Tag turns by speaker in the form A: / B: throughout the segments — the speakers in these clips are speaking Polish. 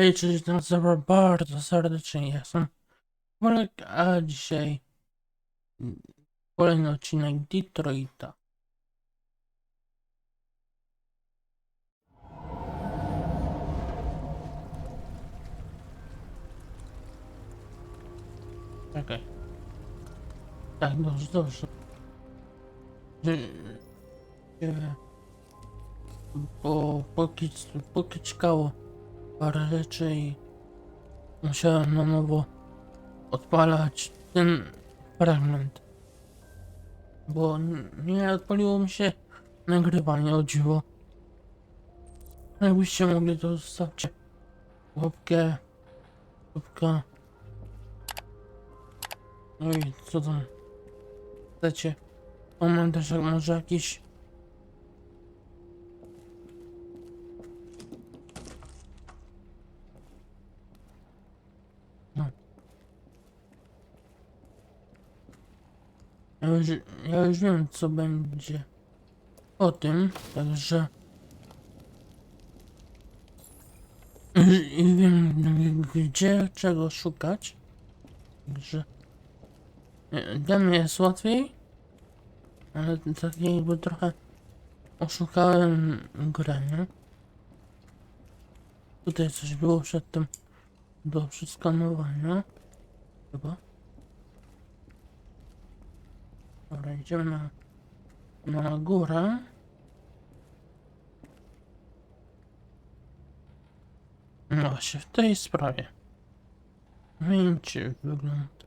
A: Hej, cześć, serwer bardzo serdecznie jestem. Wolek, a dzisiaj kolejny odcinek Detroita. Czekaj. Tak, dobrze, dobrze. Bo póki czekało parę rzeczy i musiałem na nowo odpalać ten fragment. Bo nie odpaliło mi się nagrywanie o dziwo. Jakbyście mogli to zostawcie łapkę, łapka. No i co tam chcecie? Komentarz może jakiś już, ja już wiem, co będzie o tym, także. I wiem, gdzie czego szukać. Także. Dla mnie jest łatwiej, ale tak jakby trochę oszukałem grę, nie? Tutaj coś było przedtem do przeskanowania. Chyba. Dobra, idziemy na, na górę. No właśnie, w tej sprawie. Zmieńcie wygląd.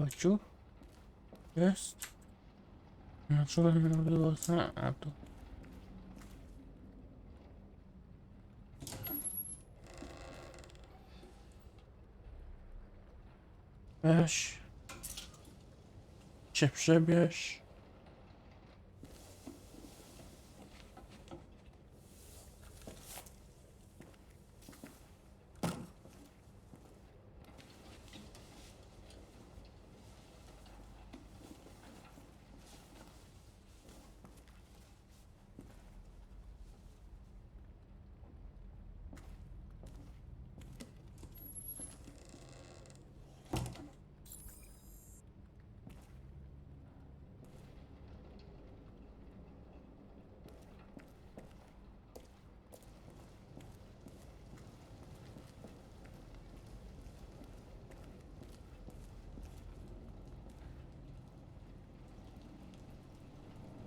A: Maciu? Jest? Dlaczego nie mówiło za... A tu. Weź. Cię przebierz.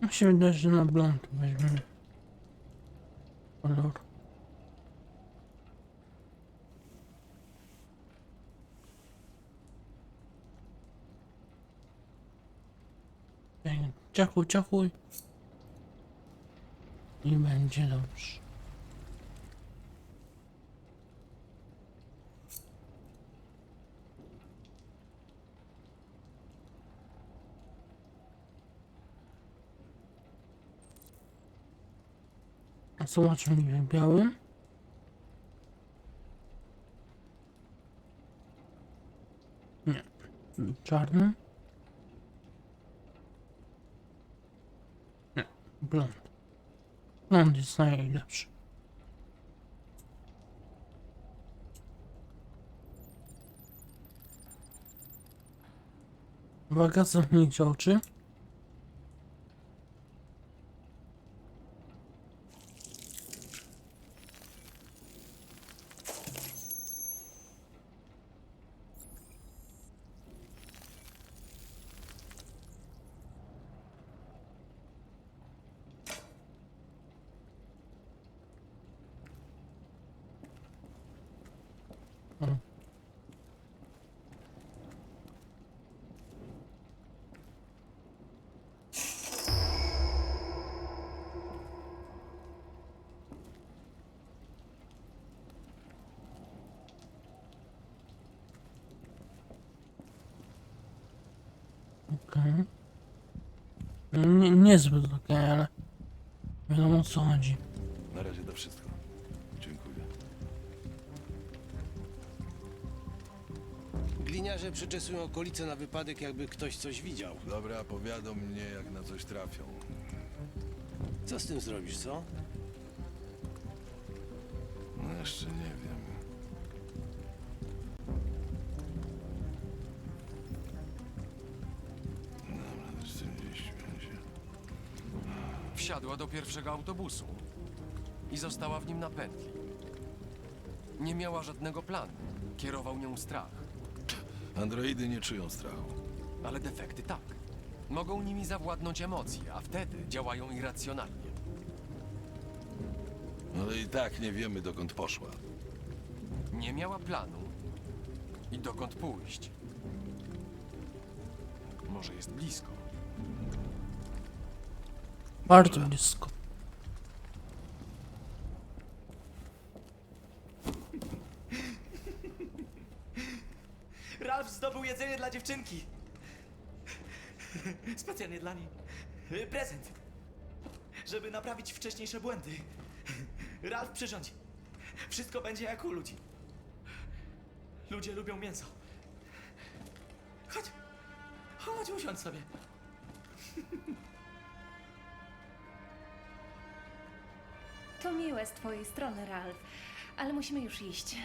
A: Mi się wydaje, że na blond weźmiemy. Kolor. Ciachuj, ciachuj. I będzie dobrze. Zobaczmy białym. Nie. Czarnym. Nie. Blond. On jest najlepszy. Uwaga, zamknijcie oczy. Okej. Nie, niezbyt okej, ale wiadomo o co chodzi.
B: Na razie to wszystko. Dziękuję.
C: Gliniarze przeczesują okolice na wypadek, jakby ktoś coś widział.
B: Dobra, powiadom mnie, jak na coś trafią.
C: Co z tym zrobisz, co?
B: No jeszcze nie wiem.
D: Wsiadła do pierwszego autobusu i została w nim na pętli. Nie miała żadnego planu. Kierował nią strach,
B: Androidy nie czują strachu.
D: ale defekty tak. Mogą nimi zawładnąć emocje, a wtedy działają irracjonalnie.
B: Ale i tak nie wiemy, dokąd poszła.
D: Nie miała planu i dokąd pójść. Może jest blisko.
A: Bardzo blisko.
E: Ralf zdobył jedzenie dla dziewczynki. Specjalnie dla niej. Prezent. Żeby naprawić wcześniejsze błędy. Ralf przyrządzi. Wszystko będzie jak u ludzi. Ludzie lubią mięso. Chodź. Chodź, usiądź sobie.
F: To miłe z twojej strony, Ralf, ale musimy już iść.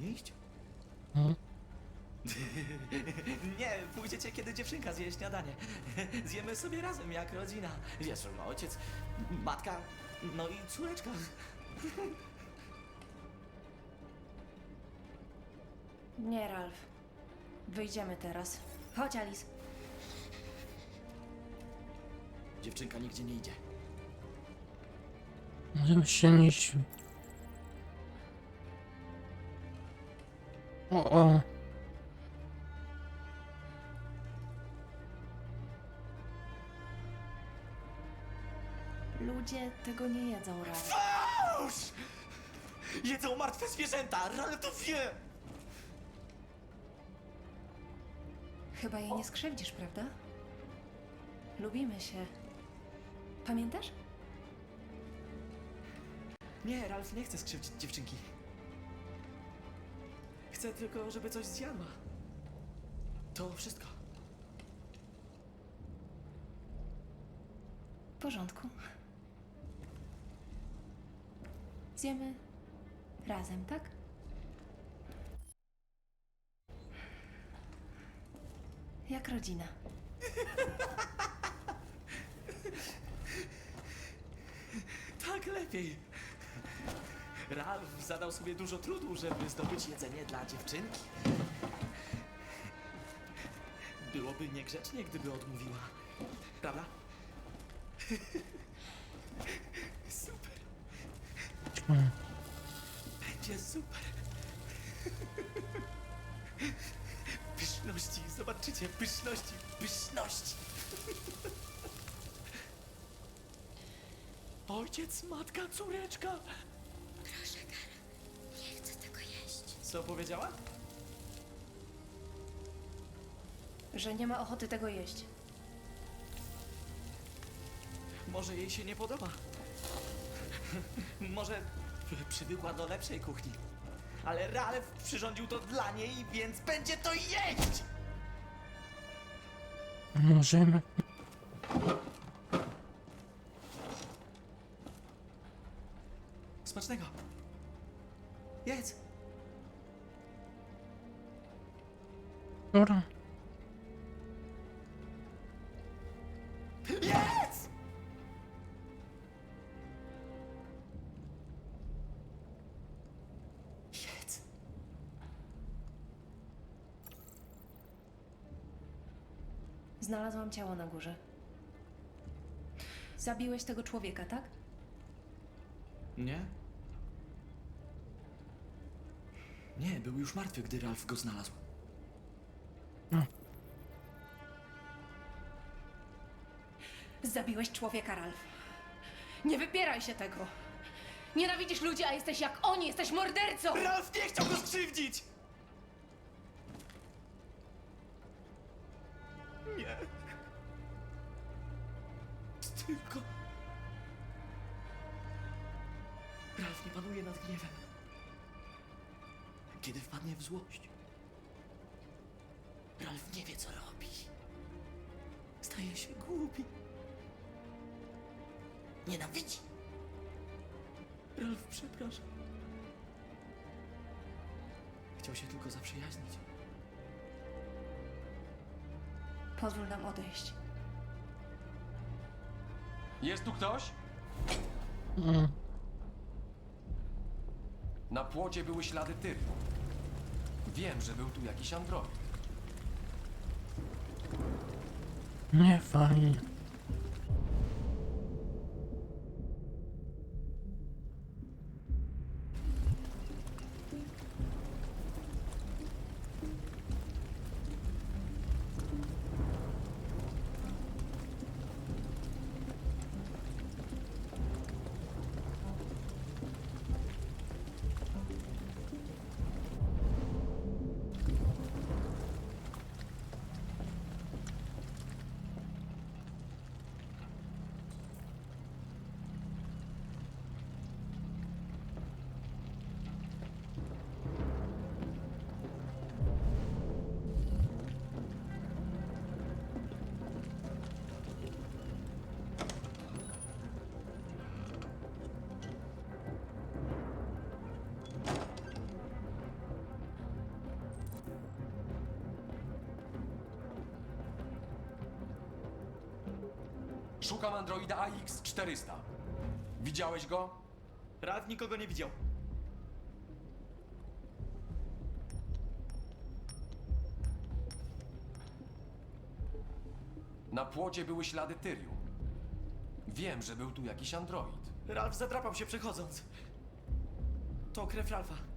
E: Iść?
A: Mhm.
E: Nie, pójdziecie, kiedy dziewczynka zje śniadanie. Zjemy sobie razem, jak rodzina. Wiesz, ojciec, matka, no i córeczka.
F: Nie, Ralf. Wyjdziemy teraz. Chodź, Alice.
E: Dziewczynka nigdzie nie idzie.
A: Możemy się nie. O, o.
F: Ludzie tego nie jedzą, Ralf.
E: Już! Jedzą martwe zwierzęta, Ralf to wie!
F: Chyba jej nie skrzywdzisz, prawda? Lubimy się. Pamiętasz?
E: Nie, Ralf nie chce skrzywdzić dziewczynki. Chcę tylko, żeby coś zjadła. To wszystko.
F: W porządku. Zjemy razem, tak? Jak rodzina.
E: Tak lepiej. Ralf zadał sobie dużo trudu, żeby zdobyć jedzenie dla dziewczynki. Byłoby niegrzecznie, gdyby odmówiła. Prawda? Super. Będzie super. Pyszności, zobaczycie, pyszności, pyszności. Ojciec, matka, córeczka. Co powiedziała?
F: Że nie ma ochoty tego jeść.
E: Może jej się nie podoba. Może przywykła do lepszej kuchni. Ale Ralf przyrządził to dla niej, więc będzie to jeść!
A: Możemy.
E: Smacznego. Jedz.
A: Dobra.
E: Jedz! Jedz.
F: Znalazłam ciało na górze. Zabiłeś tego człowieka, tak?
E: Nie? Nie, był już martwy, gdy Ralph go znalazł.
F: Zabiłeś człowieka, Ralph. Nie wypieraj się tego. Nienawidzisz ludzi, a jesteś jak oni, jesteś mordercą!
E: Ralph nie chciał go skrzywdzić! Nie. Tylko. Ralph nie panuje nad gniewem. Kiedy wpadnie w złość, Ralph nie wie, co robi. Staje się głupi. Nienawidzi. Ralph przepraszam. Chciał się tylko zaprzyjaźnić.
F: Pozwól nam odejść.
D: Jest tu ktoś?
A: Mm.
D: Na płocie były ślady tyru. Wiem, że był tu jakiś android.
A: Nie fajnie.
D: Szukam androida AX-400. Widziałeś go?
E: Ralph nikogo nie widział.
D: Na płocie były ślady tyrium. Wiem, że był tu jakiś android.
E: Ralph zadrapał się przechodząc. To krew Ralpha.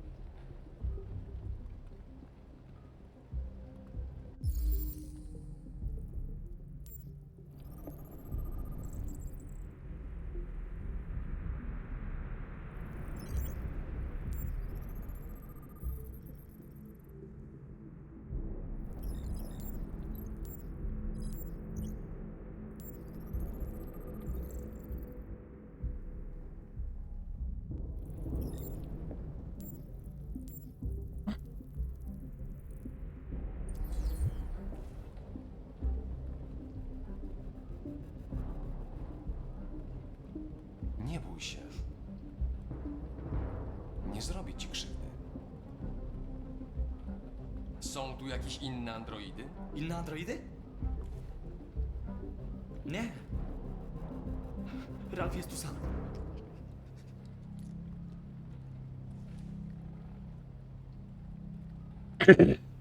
D: Nie bój się. Nie zrobię ci krzywdy. Są tu jakieś inne androidy?
E: Inne androidy? Nie. Ralph jest tu sam.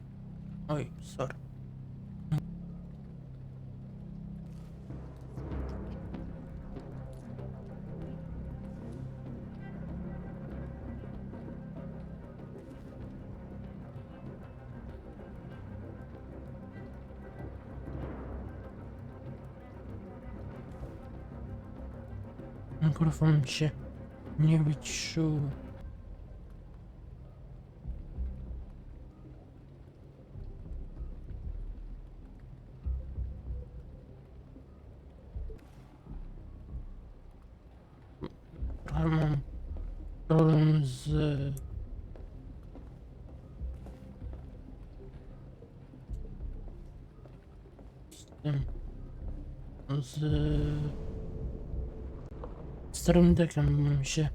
A: Mikrofon się nie wyciszył. Starym deckiem mi się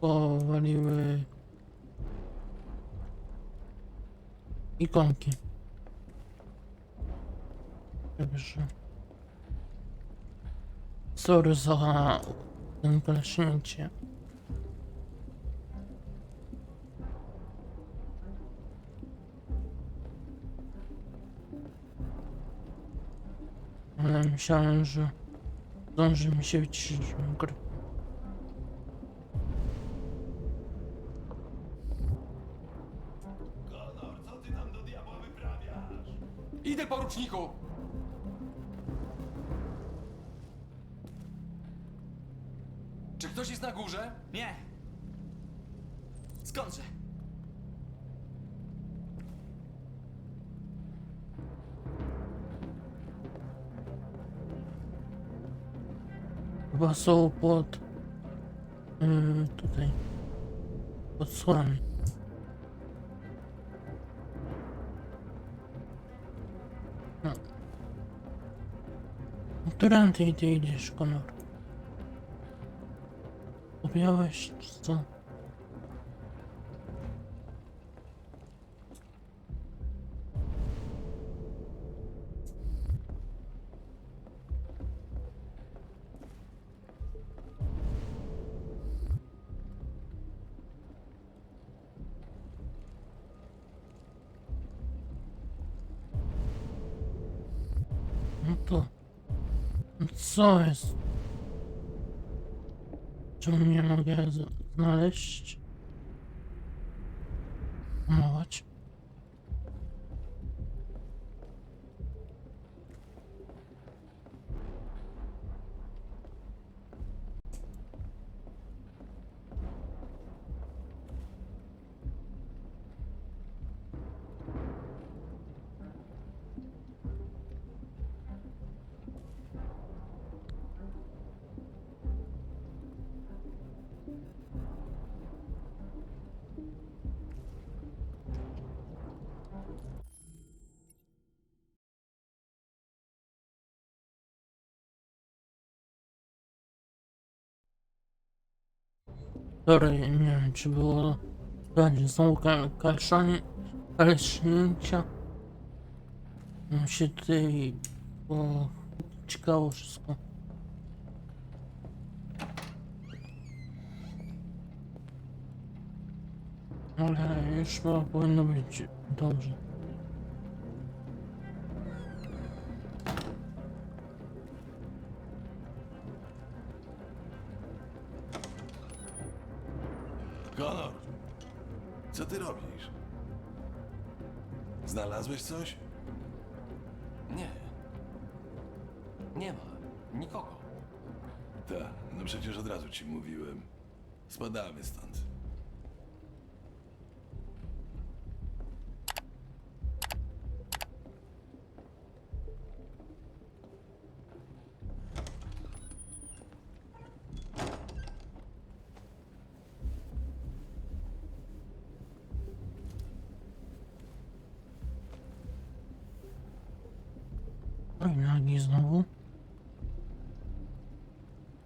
A: powaliły ikonki. Także sorry za ten klaśnięcie. Ale myślałem, że zdąży mi się wyciszyć mikrofon.
D: Idę, poruczniku! Czy ktoś jest na górze?
E: Nie! Skądże?
A: Chyba są pod... Yy, tutaj. Pod słami. No. Którędy ty idziesz, Konor? Objąłeś, co? Co jest? Czemu nie mogę znaleźć? Sorry, nie wiem czy było... Będzie znowu kal kalszanie... Kalesznięcia. Mi się tutaj... Bo... Ciekało wszystko. Ale już chyba powinno być dobrze.
B: Znalazłeś coś?
D: Nie. Nie ma. Nikogo.
B: Tak, no przecież od razu ci mówiłem. Spadamy stąd.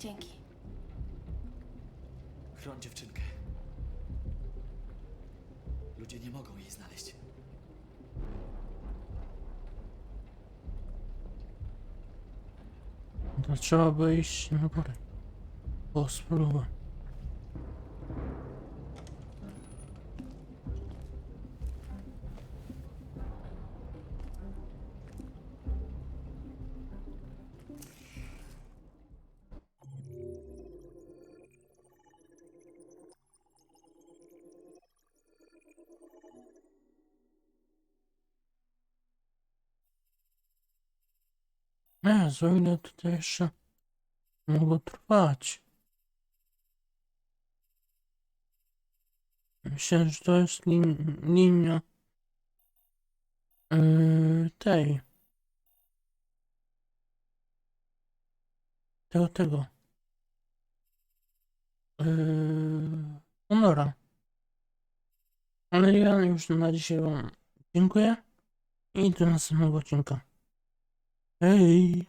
F: Dzięki.
E: Chroń dziewczynkę. Ludzie nie mogą jej znaleźć.
A: To trzeba by iść na górę. Po spróbę. Za ile tutaj jeszcze mogło trwać? Myślę, że to jest lin linia yy, tej. Tego, tego. Yy, Honora. Ale ja już na dzisiaj wam dziękuję i do następnego odcinka. Hej!